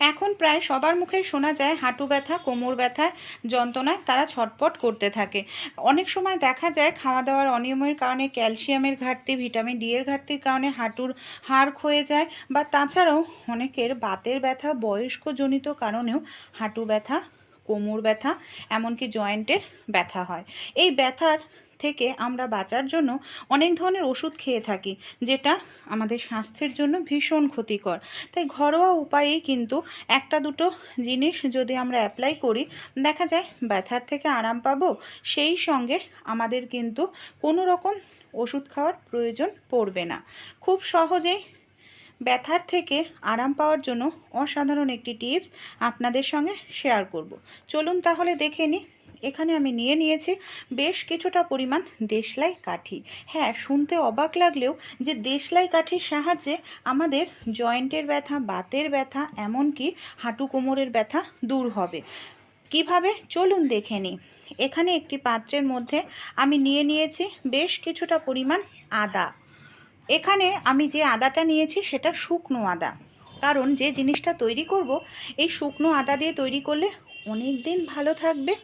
এখন প্রায় সবার মুখেই শোনা যায় হাঁটু ব্যথা, কোমর ব্যথা যন্ত্রণায় তারা ছটপট করতে থাকে। অনেক সময় দেখা যায় খাওয়া দাওয়ার অনিয়মের কারণে ক্যালসিয়ামের ঘাটতি, ভিটামিন ডি এর ঘাটতির কারণে হাঁটুর হাড় ক্ষয়ে যায় বা তাছাড়াও অনেকের বাতের ব্যথা, বয়স্কজনিত কারণেও হাঁটু ব্যথা, কোমর ব্যথা, এমনকি জয়েন্টের ব্যথা হয়। এই ব্যথার থেকে আমরা বাঁচার জন্য অনেক ধরনের ওষুধ খেয়ে থাকি, যেটা আমাদের স্বাস্থ্যের জন্য ভীষণ ক্ষতিকর। তাই ঘরোয়া উপায়েই কিন্তু একটা দুটো জিনিস যদি আমরা অ্যাপ্লাই করি, দেখা যায় ব্যথার থেকে আরাম পাবো, সেই সঙ্গে আমাদের কিন্তু কোনো রকম ওষুধ খাওয়ার প্রয়োজন পড়বে না। খুব সহজেই ব্যথার থেকে আরাম পাওয়ার জন্য অসাধারণ একটি টিপস আপনাদের সঙ্গে শেয়ার করব। চলুন তাহলে দেখে নিই এখানে আমি নিয়ে নিয়েছি বেশ কিছুটা পরিমাণ দেশলাই কাঠি। হ্যাঁ শুনতে অবাক লাগলেও যে দেশলাই কাঠির সাহায্যে আমাদের জয়েন্টের ব্যথা, বাতের ব্যথা, এমনকি হাঁটু কোমরের ব্যথা দূর হবে। কীভাবে? চলুন দেখে নিই। এখানে একটি পাত্রের মধ্যে আমি নিয়ে নিয়েছি বেশ কিছুটা পরিমাণ আদা। এখানে আমি যে আদাটা নিয়েছি সেটা শুকনো আদা। কারণ যে জিনিসটা তৈরি করব, এই শুকনো আদা দিয়ে তৈরি করলে অনেক দিন ভালো থাকবে।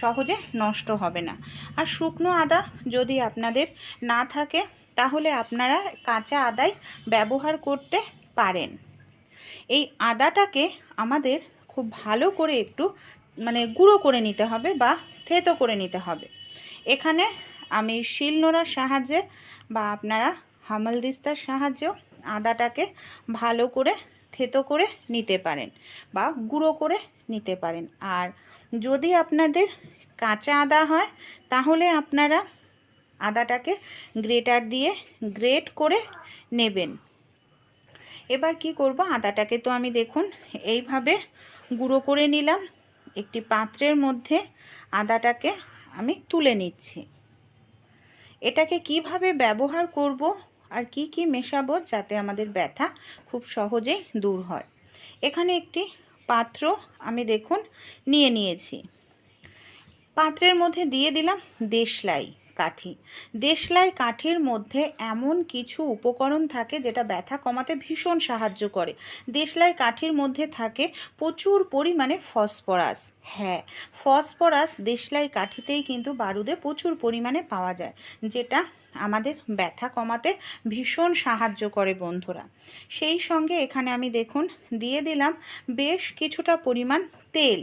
সহজে নষ্ট হবে না। আর শুকনো আদা যদি আপনাদের না থাকে, তাহলে আপনারা কাঁচা আদাই ব্যবহার করতে পারেন। এই আদাটাকে আমাদের খুব ভালো করে একটু মানে গুঁড়ো করে নিতে হবে বা থেতো করে নিতে হবে। এখানে আমি শিলনোড়ার সাহায্যে বা আপনারা হামালদিস্তার সাহায্যেও আদাটাকে ভালো করে থেতো করে নিতে পারেন বা গুঁড়ো করে নিতে পারেন। আর যদি আপনাদের কাঁচা আদা হয়, তাহলে আপনারা আদাটাকে গ্রেটার দিয়ে গ্রেট করে নেবেন। এবার কি করব? আদাটাকে তো আমি দেখুন, এইভাবে গুঁড়ো করে নিলাম। একটি পাত্রের মধ্যে আদাটাকে আমি তুলে নিচ্ছি। এটাকে কীভাবে ব্যবহার করব আর কি কি মেশাবো যাতে আমাদের ব্যথা খুব সহজেই দূর হয়? এখানে একটি পাত্র আমি দেখুন নিয়ে নিয়েছি। পাত্রের মধ্যে দিয়ে দিলাম দেশলাই। কাঠি। দেশলাই কাঠির মধ্যে এমন কিছু উপকরণ থাকে যেটা ব্যথা কমাতে ভীষণ সাহায্য করে। দেশলাই কাঠির মধ্যে থাকে প্রচুর পরিমাণে ফসফরাস। হ্যাঁ ফসফরাস দেশলাই কাঠিতেই কিন্তু বারুদে প্রচুর পরিমাণে পাওয়া যায়, যেটা আমাদের ব্যথা কমাতে ভীষণ সাহায্য করে বন্ধুরা। সেই সঙ্গে এখানে আমি দেখুন, দিয়ে দিলাম বেশ কিছুটা পরিমাণ তেল।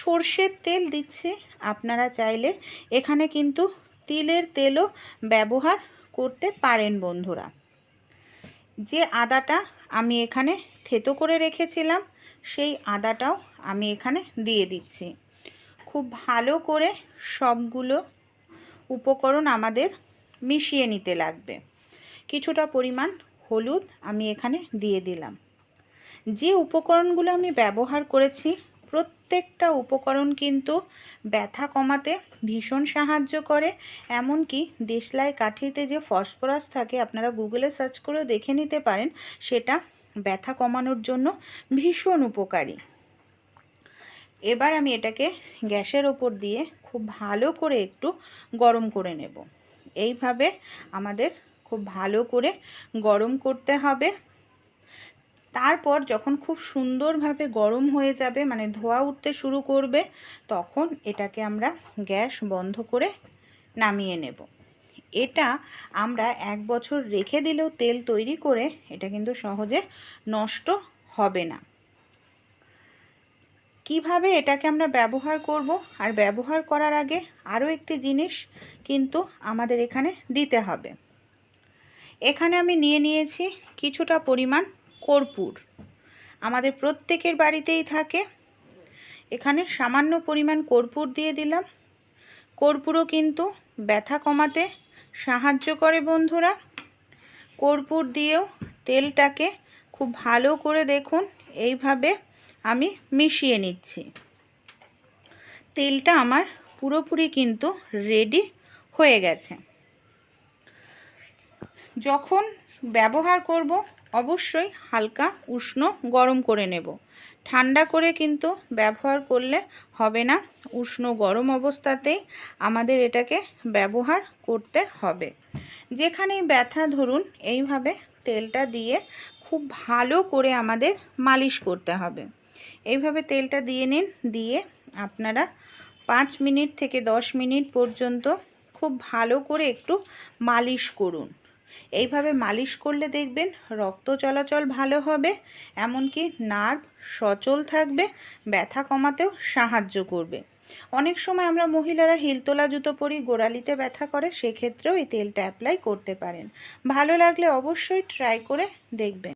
সর্ষের তেল দিচ্ছি, আপনারা চাইলে এখানে কিন্তু তিলের তেলও ব্যবহার করতে পারেন বন্ধুরা। যে আদাটা আমি এখানে থেতো করে রেখেছিলাম, সেই আদাটাও আমি এখানে দিয়ে দিচ্ছি। খুব ভালো করে সবগুলো উপকরণ আমাদের মিশিয়ে নিতে লাগবে। কিছুটা পরিমাণ হলুদ আমি এখানে দিয়ে দিলাম। যে উপকরণগুলো আমি ব্যবহার করেছি প্রত্যেকটা উপকরণ কিন্তু ব্যথা কমাতে ভীষণ সাহায্য করে। এমনকি দেশলাই কাঠিতে যে ফসফরাস থাকে, আপনারা গুগলে সার্চ করেও দেখে নিতে পারেন, সেটা ব্যথা কমানোর জন্য ভীষণ উপকারী। এবার আমি এটাকে গ্যাসের ওপর দিয়ে খুব ভালো করে একটু গরম করে নেব। এইভাবে আমাদের খুব ভালো করে গরম করতে হবে। তারপর যখন খুব সুন্দরভাবে গরম হয়ে যাবে মানে ধোয়া উঠতে শুরু করবে, তখন এটাকে আমরা গ্যাস বন্ধ করে নামিয়ে নেব। এটা আমরা এক বছর রেখে দিলেও তেল তৈরি করে এটা কিন্তু সহজে নষ্ট হবে না। কীভাবে এটাকে আমরা ব্যবহার করব? আর ব্যবহার করার আগে আরও একটি জিনিস কিন্তু আমাদের এখানে দিতে হবে। এখানে আমি নিয়ে নিয়েছি কিছুটা পরিমাণ কর্পূর। আমাদের প্রত্যেকের বাড়িতেই থাকে। এখানে সামান্য পরিমাণ কর্পূর দিয়ে দিলাম। কর্পূরও কিন্তু ব্যথা কমাতে সাহায্য করে বন্ধুরা। কর্পূর দিয়েও তেলটাকে খুব ভালো করে দেখুন। এইভাবে আমি মিশিয়ে নিচ্ছি। তেলটা আমার পুরোপুরি কিন্তু রেডি হয়ে গেছে। যখন ব্যবহার করব অবশ্যই হালকা, উষ্ণ, গরম করে নেব। ঠান্ডা করে কিন্তু ব্যবহার করলে হবে না। উষ্ণ, গরম অবস্থাতেই আমাদের এটাকে ব্যবহার করতে হবে। যেখানেই ব্যথা ধরুন, এইভাবে তেলটা দিয়ে খুব ভালো করে আমাদের মালিশ করতে হবে। এইভাবে তেলটা দিয়ে নিন, দিয়ে আপনারা পাঁচ মিনিট থেকে দশ মিনিট পর্যন্ত খুব ভালো করে একটু মালিশ করুন। এইভাবে মালিশ করলে দেখবেন রক্ত চলাচল ভালো হবে, এমনকি নার্ভ সচল থাকবে, ব্যথা কমাতেও সাহায্য করবে। অনেক সময় আমরা মহিলারা হিলতোলা জুতো পরি, গোড়ালিতে ব্যথা করে, সেক্ষেত্রেও এই তেলটা অ্যাপ্লাই করতে পারেন। ভালো লাগলে অবশ্যই ট্রাই করে দেখবেন।